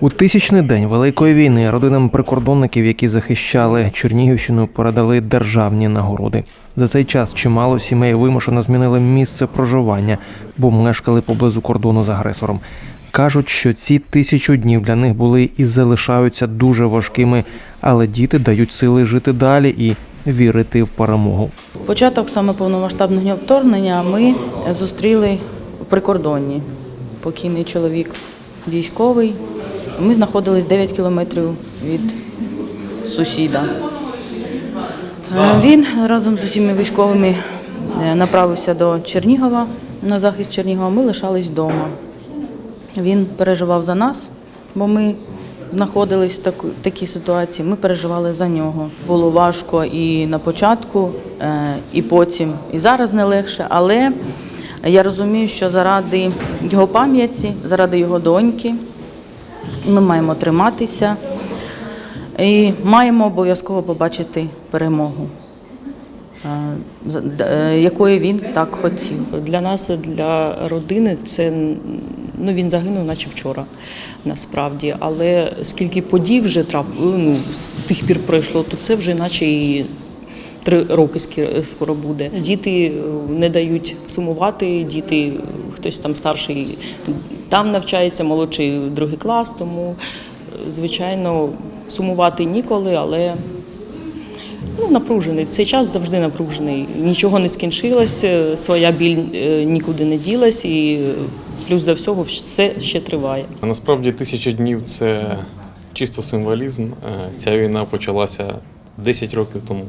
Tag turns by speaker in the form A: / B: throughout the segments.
A: У тисячний день Великої війни родинам прикордонників, які захищали Чернігівщину, передали державні нагороди. За цей час чимало сімей вимушено змінили місце проживання, бо мешкали поблизу кордону з агресором. Кажуть, що ці тисячу днів для них були і залишаються дуже важкими, але діти дають сили жити далі і вірити в перемогу.
B: Початок саме повномасштабного вторгнення ми зустріли у прикордонні. Покійний чоловік військовий. Ми знаходились 9 кілометрів від сусіда. Е, Він разом з усіма військовими е, направився до Чернігова на захист Чернігова. Ми лишались вдома. Він переживав за нас, бо ми знаходились в такій ситуації. Ми переживали за нього. Було важко і на початку, е, і потім, і зараз не легше. Але я розумію, що заради його пам'яті, заради його доньки, ми маємо триматися і маємо обов'язково побачити перемогу, е, е, якої він так хотів.
C: Для нас, для родини, це ну він загинув, наче вчора, насправді. Але скільки подій вже трап, ну, з тих пір пройшло, то це вже наче і три роки скоро буде. Діти е, не дають сумувати, діти, хтось там старший там навчається, молодший другий клас, тому, е, звичайно, сумувати ніколи, але Ну, напружений. Цей час завжди напружений. Нічого не скінчилося, своя біль е, нікуди не ділась, і е, плюс до всього все ще триває.
D: А насправді тисяча днів це чисто символізм. Е, Ця війна почалася 10 років тому.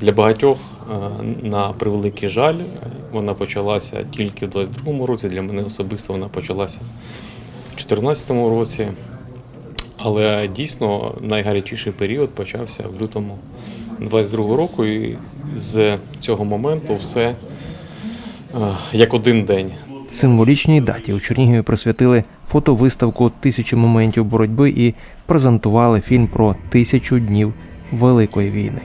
D: Для багатьох, е, на превеликий жаль, е, вона почалася тільки в 22-му році. Для мене особисто вона почалася в 2014 році. Але дійсно найгарячіший період почався в лютому 22-го року, і з цього моменту все е, як один день.
A: Символічній даті у Чернігові присвятили фотовиставку тисячі моментів боротьби і презентували фільм про тисячу днів Великої війни.